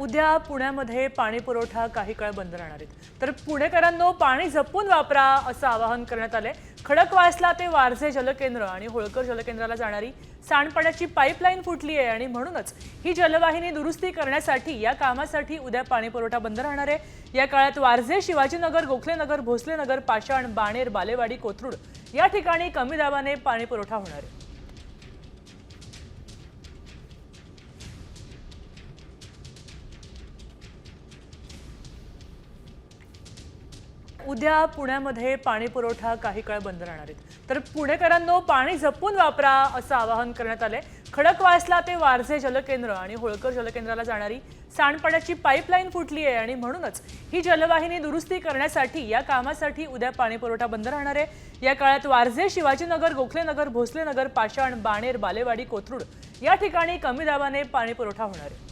उद्या पुण्यामध्ये पाणी पुरवठा काही काळ बंद राहणार आहेत तर पुणेकरांनो पाणी जपून वापरा असं आवाहन करण्यात आलंय. खडकवासला ते वारजे जलकेंद्र आणि होळकर जलकेंद्राला जाणारी सांडपाण्याची पाईपलाईन फुटली आहे आणि म्हणूनच ही जलवाहिनी दुरुस्ती करण्यासाठी या कामासाठी उद्या पाणी पुरवठा बंद राहणार आहे. या काळात वारजे शिवाजीनगर गोखलेनगर भोसलेनगर पाषाण बाणेर बालेवाडी कोथरूड या ठिकाणी कमी दाबाने पाणी पुरवठा होणार आहे. उद्या पुण्यामध्ये पाणी पुरवठा काही काळ बंद राहणार आहेत तर पुणेकरांनो पाणी जपून वापरा असं आवाहन करण्यात आलंय. खडकवासला ते वारजे जलकेंद्र आणि होळकर जलकेंद्राला जाणारी सांडपाण्याची पाईपलाईन फुटली आहे आणि म्हणूनच ही जलवाहिनी दुरुस्ती करण्यासाठी या कामासाठी उद्या पाणी पुरवठा बंद राहणार आहे. या काळात वारजे शिवाजीनगर गोखलेनगर भोसलेनगर पाषाण बाणेर बालेवाडी कोथरूड या ठिकाणी कमी दाबाने पाणी पुरवठा होणार आहे.